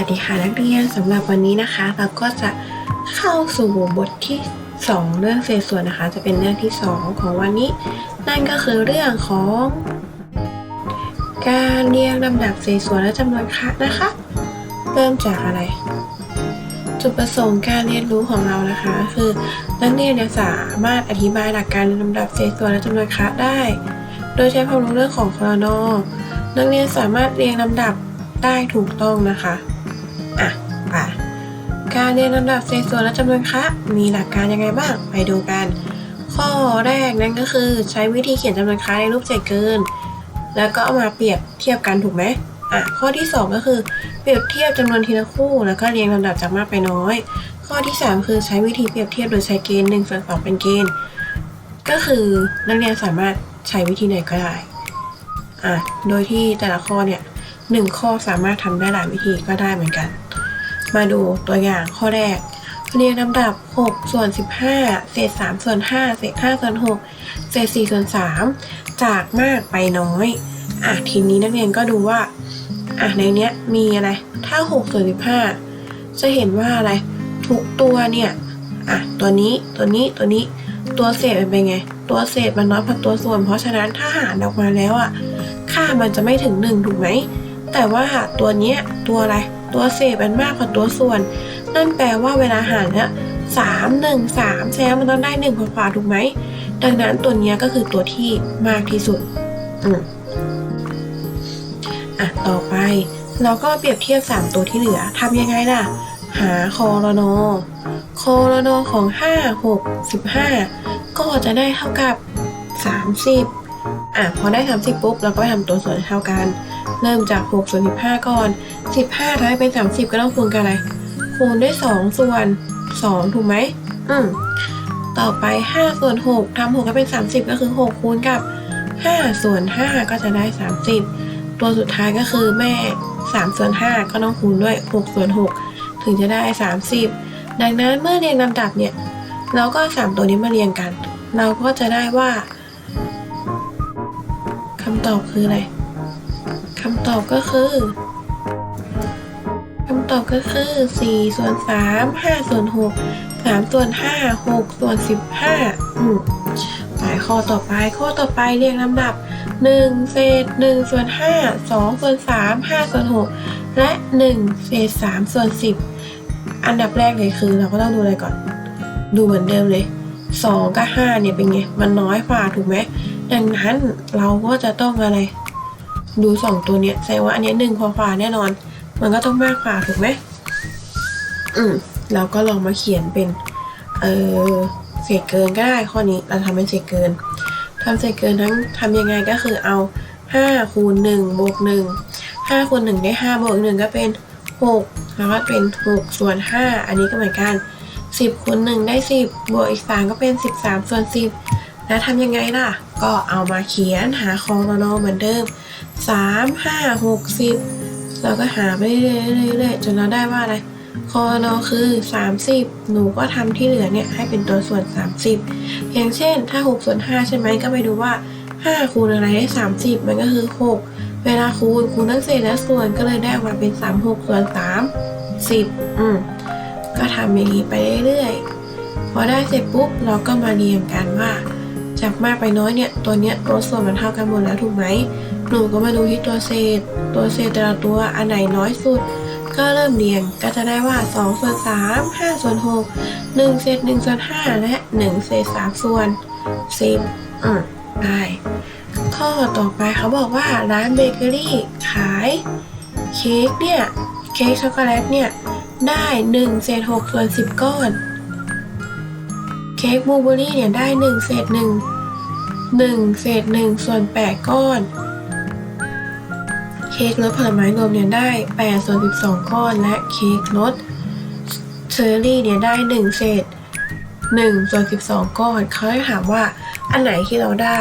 วัสดีค่ะนักเรียนสำหรับวันนี้นะคะ เราก็จะเข้าสู่บทที่ 2 เรื่องเศษส่วนนะคะ จะเป็นเรื่องที่ 2 ของวันนี้ นั่นก็คือเรื่องของ การเรียงลำดับเศษส่วนและจำนวนครั้งนะคะ เริ่มจากอะไร จุดประสงค์การเรียนรู้ของเรานะคะ คือนักเรียนสามารถอธิบายหลักการเรียงลำดับเศษส่วนและจำนวนครั้งได้ โดยใช้ความรู้เรื่องของคลนนักเรียนสามารถเรียงลำดับได้ถูกต้องนะคะ อะไปการเรียนลำดับเศษส่วนและจำนวนคะมีหลักการยังไงบ้าง ไปดูกัน ข้อแรกนั่นก็คือใช้วิธีเขียนจำนวนคะในรูปเศษเกิน แล้วก็เอามาเปรียบเทียบกันถูกไหมอะข้อที่สองก็คือเปรียบเทียบจำนวนทีละคู่ แล้วก็เรียงลำดับจากมากไปน้อย ข้อที่สามคือใช้วิธีเปรียบเทียบโดยใช้เกณฑ์หนึ่งส่วนสองเป็นเกณฑ์ ก็คือนักเรียนสามารถใช้วิธีไหนก็ได้อะโดยที่แต่ละข้อเนี่ยหนึ่งข้อสามารถทำได้หลายวิธีก็ได้เหมือนกัน มาดูตัวอย่างข้อแรก เรียงลำดับ 6 ส่วน 15 เศษ 3 ส่วน 5 เศษ 5 ส่วน 6 เศษ 4 ส่วน 3 จากมากไปน้อย อะ ทีนี้นักเรียนก็ดูว่า อะ ในเนี้ยมีอะไร ถ้า 6 ส่วน 15 จะเห็นว่าอะไร ทุกตัวเนี่ย อะ ตัวนี้ ตัวนี้ ตัวนี้ ตัวเศษมันเป็นไง ตัวเศษมันน้อยกว่าตัวส่วน เพราะฉะนั้นถ้าหารออกมาแล้วอะ ค่ามันจะไม่ถึงหนึ่งถูกไหม แต่ว่าตัวเนี้ย ตัวอะไร ตัวเศษมันมากกว่าตัวส่วน นั่นแปลว่าเวลาหารเนี่ยสามหนึ่งสามแซมมันต้องได้หนึ่งกว่าถูกไหม ดังนั้นตัวนี้ก็คือตัวที่มากที่สุด อืมอะต่อไป เราก็เปรียบเทียบ 3 ตัวที่เหลือทำยังไงล่ะ หาคอรโนคอรโนของ 5 6 15 ก็จะได้เท่ากับ 30อะพอได้ 30 ปุ๊บ เราก็ไปทำตัวส่วนเท่ากัน เริ่มจาก 6 ส่วน 15 ก่อน 15ทำให้เป็น 30 ก็ต้องคูณกันอะไร คูณด้วย 2 ส่วน 2 ถูกไหม อืม ต่อไป 5 ส่วน 6ทำ6ให้เป็น 30 ก็คือ 6 คูณกับ 5 ส่วน 5 ก็จะได้ 30 ตัวสุดท้ายก็คือแม่ 3 ส่วน 5 ก็ต้องคูณด้วย 6 ส่วน 6 ถึงจะได้ 30 ดังนั้นเมื่อเรียงลำดับเนี่ย เราก็เอาสามตัวนี้มาเรียงกัน เราก็จะได้ว่าคำตอบคืออะไร คำตอบก็คือคำตอบก็คือ 4 ส่วน 3 5 ส่วน 6 3 ส่วน 5 6 ส่วน 15อืมไปข้อต่อไป ข้อต่อไปเรียงลำดับ 1 เศษ 1 ส่วน 5 2 ส่วน 3 5 ส่วน 6 และ 1 เศษ 3 ส่วน 10 อันดับแรกเลยคือ เราก็ต้องดูอะไรก่อน ดูเหมือนเดิมเลย 2 กับ 5 เนี่ยเป็นไง มันน้อยกว่าถูกไหม ดังนั้นเราก็จะต้องอะไร ดูสองตัวเนี้ยแสดงว่าอันเนี้ยหนึ่งพอฝ่าแน่นอน มันก็ต้องมากกว่าถูกไหมอืมเราก็ลองมาเขียนเป็นเออเศษเกินก็ได้ข้อนี้เราทำเป็นเศษเกินทำเศษเกินทั้งทำยังไงก็คือเอาห้าคูณหนึ่งบวกหนึ่งห้าคูณหนึ่งได้ห้าบวกหนึ่งก็เป็นหกแล้วก็เป็นหกส่วนห้าอันนี้ก็เหมือนกันสิบคูณหนึ่งได้สิบบวกอีกสามก็เป็นสิบสามส่วนสิบแล้วทำยังไงล่ะ ก็เอามาเขียนหาคองรนอเหมือนเดิม สามห้าหกสิบเราก็หาไปเรื่อยๆเรื่อยๆจนเราได้ว่าอะไรคอนอคือ 30 หนูก็ทำที่เหลือเนี่ยให้เป็นตัวส่วน 30 อย่างเช่นถ้า6ส่วน5ใช่ไหมก็ไปดูว่า 5 คูณอะไรได้ 30 มันก็คือ 6 เวลาคูณคูณทั้งเศษและส่วนก็เลยได้ออกมาเป็น 36 ส่วน 3 10 อืมก็ทำอย่างนี้ไปเรื่อยๆ พอได้เสร็จปุ๊บเราก็มาเรียงกันว่า จากมากไปน้อยเนี่ยตัวเนี้ยตัวส่วนมันเท่ากันหมดแล้วถูกไหม หนูก็มาดูที่ตัวเศษ ตัวเศษแต่ละตัวอันไหนน้อยสุด ก็เริ่มเรียงก็จะได้ว่า2ส่วน3 5ส่วน6 1เศษ1ส่วน5และ1เศษ3ส่วน 10อืมได้ข้อต่อไปเขาบอกว่าร้านเบเกอรี่ขายเค้กเนี่ยเค้กช็อกโกแลตเนี่ยได้1เศษ6ส่วน10 ก้อน เค้กบลูเบอรี่เนี่ยได้1เศษ1 1เศษ1ส่วน8 ก้อน เค้กรสผลไม้รวมเนี่ยได้8ส่วน12 ก้อน และเค้กรสเชอร์รี่เนี่ยได้ 1 เศษ1ส่วน12 ก้อน เขาให้ถามว่าอันไหนที่เราได้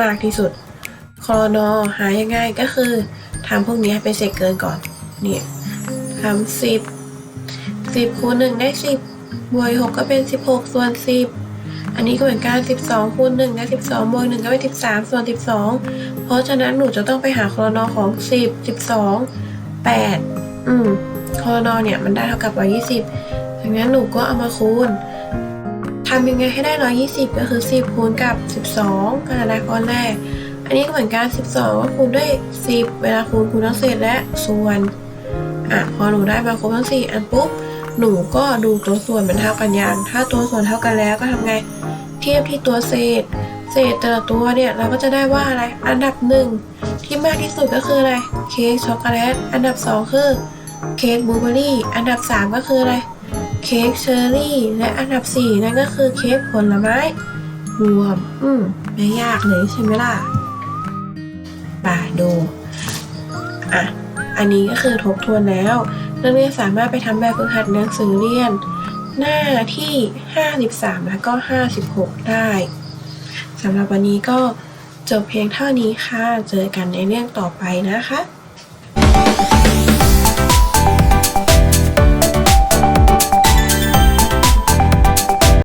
มากที่สุด คอนอหายังไงก็คือทำพวกนี้ให้เป็นเศษเกินก่อน เนี่ยทำสิบสิบคูณหนึ่งได้สิบบวกหกก็เป็นสิบหกส่วนสิบ อันนี้ก็เหมือนกันสิบสองคูณหนึ่งได้สิบสองบวกหนึ่งก็เป็นสิบสามส่วนสิบสองเพราะฉะนั้นหนูจะต้องไปหาคอรนอของสิบสิบสองแปดอืมคอรนอเนี่ยมันได้เท่ากับ 120ดังนั้นหนูก็เอามาคูณทำยังไงให้ได้ 120 ก็คือ 10 คูณกับ 12 ก็จะได้ก้อแรก อันนี้ก็เหมือนกัน 12 ก็คูณด้วย 10 เวลาคูณคูณทั้งเศษและส่วน อะ พอหนูได้มาครบทั้ง 4 อันปุ๊บ หนูก็ดูตัวส่วนมันเท่ากันยังถ้าตัวส่วนเท่ากันแล้วก็ทำไง เทียบที่ตัวเศษ เศษแต่ละตัวเนี่ยเราก็จะได้ว่าอะไร อันดับหนึ่งที่มากที่สุดก็คืออะไร เค้กช็อกโกแลต อันดับสองคือเค้กบลูเบอร์รี่ อันดับสามก็คืออะไร เค้กเชอร์รี่ และอันดับสี่นั่นก็คือเค้กผลไม้ รวม อืม ไม่ยากเลยใช่ไหมล่ะป่าดู อะ อันนี้ก็คือทบทวนแล้ว นักเรียนสามารถไปทำแบบฝึกหัดหนังสือเรียน หน้าที่ 53 แล้วก็ 56 ได้สำหรับวันนี้ก็จบเพียงเท่านี้ค่ะ เจอกันในเรื่องต่อไปนะคะ